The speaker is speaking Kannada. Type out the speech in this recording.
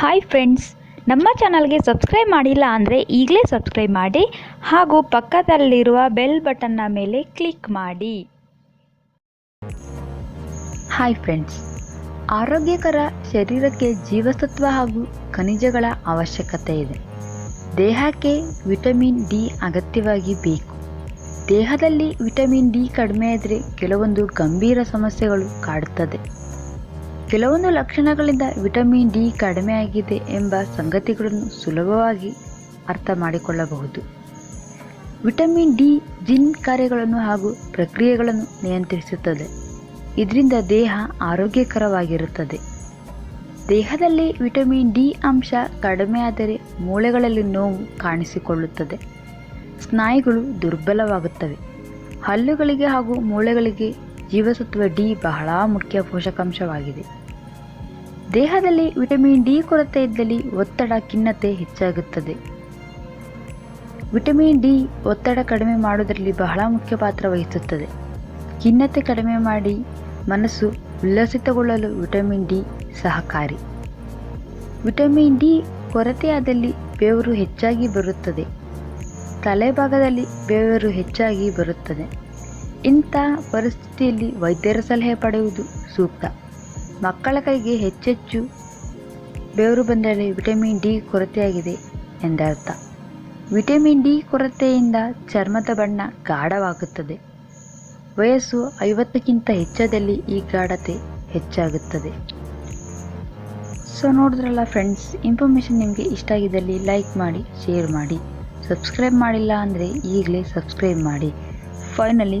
ಹಾಯ್ ಫ್ರೆಂಡ್ಸ್ ನಮ್ಮ ಚಾನಲ್ಗೆ ಸಬ್ಸ್ಕ್ರೈಬ್ ಮಾಡಿಲ್ಲ ಅಂದರೆ ಈಗಲೇ ಸಬ್ಸ್ಕ್ರೈಬ್ ಮಾಡಿ ಹಾಗೂ ಪಕ್ಕದಲ್ಲಿರುವ ಬೆಲ್ ಬಟನ್ನ ಮೇಲೆ ಕ್ಲಿಕ್ ಮಾಡಿ. ಹಾಯ್ ಫ್ರೆಂಡ್ಸ್ ಆರೋಗ್ಯಕರ ಶರೀರಕ್ಕೆ ಜೀವಸತ್ವ ಹಾಗೂ ಖನಿಜಗಳ ಅವಶ್ಯಕತೆ ಇದೆ. ದೇಹಕ್ಕೆ ವಿಟಮಿನ್ ಡಿ ಅಗತ್ಯವಾಗಿ ಬೇಕು. ದೇಹದಲ್ಲಿ ವಿಟಮಿನ್ ಡಿ ಕಡಿಮೆ ಇದ್ದರೆ ಕೆಲವೊಂದು ಗಂಭೀರ ಸಮಸ್ಯೆಗಳು ಕಾಡುತ್ತದೆ ಕೆಲವೊಂದು ಲಕ್ಷಣಗಳಿಂದ ವಿಟಮಿನ್ ಡಿ ಕಡಿಮೆಯಾಗಿದೆ ಎಂಬ ಸಂಗತಿಗಳನ್ನು ಸುಲಭವಾಗಿ ಅರ್ಥ ಮಾಡಿಕೊಳ್ಳಬಹುದು. ವಿಟಮಿನ್ ಡಿ ಜಿನ್ ಕಾರ್ಯಗಳನ್ನು ಹಾಗೂ ಪ್ರಕ್ರಿಯೆಗಳನ್ನು ನಿಯಂತ್ರಿಸುತ್ತದೆ. ಇದರಿಂದ ದೇಹ ಆರೋಗ್ಯಕರವಾಗಿರುತ್ತದೆ. ದೇಹದಲ್ಲಿ ವಿಟಮಿನ್ ಡಿ ಅಂಶ ಕಡಿಮೆಯಾದರೆ ಮೂಳೆಗಳಲ್ಲಿ ನೋವು ಕಾಣಿಸಿಕೊಳ್ಳುತ್ತದೆ. ಸ್ನಾಯುಗಳು ದುರ್ಬಲವಾಗುತ್ತವೆ. ಹಲ್ಲುಗಳಿಗೆ ಹಾಗೂ ಮೂಳೆಗಳಿಗೆ ಜೀವಸತ್ವ ಡಿ ಬಹಳ ಮುಖ್ಯ ಪೋಷಕಾಂಶವಾಗಿದೆ. ದೇಹದಲ್ಲಿ ವಿಟಮಿನ್ ಡಿ ಕೊರತೆ ಇದ್ದಲ್ಲಿ ಒತ್ತಡ, ಖಿನ್ನತೆ ಹೆಚ್ಚಾಗುತ್ತದೆ. ವಿಟಮಿನ್ ಡಿ ಒತ್ತಡ ಕಡಿಮೆ ಮಾಡುವುದರಲ್ಲಿ ಬಹಳ ಮುಖ್ಯ ಪಾತ್ರ ವಹಿಸುತ್ತದೆ. ಖಿನ್ನತೆ ಕಡಿಮೆ ಮಾಡಿ ಮನಸ್ಸು ಉಲ್ಲಸಿತಗೊಳ್ಳಲು ವಿಟಮಿನ್ ಡಿ ಸಹಕಾರಿ. ವಿಟಮಿನ್ ಡಿ ಕೊರತೆಯಾದಲ್ಲಿ ಬೆವರು ಹೆಚ್ಚಾಗಿ ಬರುತ್ತದೆ. ತಲೆಭಾಗದಲ್ಲಿ ಬೆವರು ಹೆಚ್ಚಾಗಿ ಬರುತ್ತದೆ. ಇಂಥ ಪರಿಸ್ಥಿತಿಯಲ್ಲಿ ವೈದ್ಯರ ಸಲಹೆ ಪಡೆಯುವುದು ಸೂಕ್ತ. ಮಕ್ಕಳ ಕೈಗೆ ಹೆಚ್ಚೆಚ್ಚು ಬೆವರು ಬಂದರೆ ವಿಟಮಿನ್ ಡಿ ಕೊರತೆಯಾಗಿದೆ ಎಂದರ್ಥ. ವಿಟಮಿನ್ ಡಿ ಕೊರತೆಯಿಂದ ಚರ್ಮದ ಬಣ್ಣ ಗಾಢವಾಗುತ್ತದೆ. ವಯಸ್ಸು ಐವತ್ತಕ್ಕಿಂತ ಹೆಚ್ಚಾದಲ್ಲಿ ಈ ಗಾಢತೆ ಹೆಚ್ಚಾಗುತ್ತದೆ. ಸೊ ನೋಡಿದ್ರಲ್ಲ ಫ್ರೆಂಡ್ಸ್ ಇನ್ಫಾರ್ಮೇಷನ್ ನಿಮಗೆ ಇಷ್ಟ ಆಗಿದ್ದಲ್ಲಿ ಲೈಕ್ ಮಾಡಿ ಶೇರ್ ಮಾಡಿ. ಸಬ್ಸ್ಕ್ರೈಬ್ ಮಾಡಿಲ್ಲ ಅಂದರೆ ಈಗಲೇ ಸಬ್ಸ್ಕ್ರೈಬ್ ಮಾಡಿ. Finally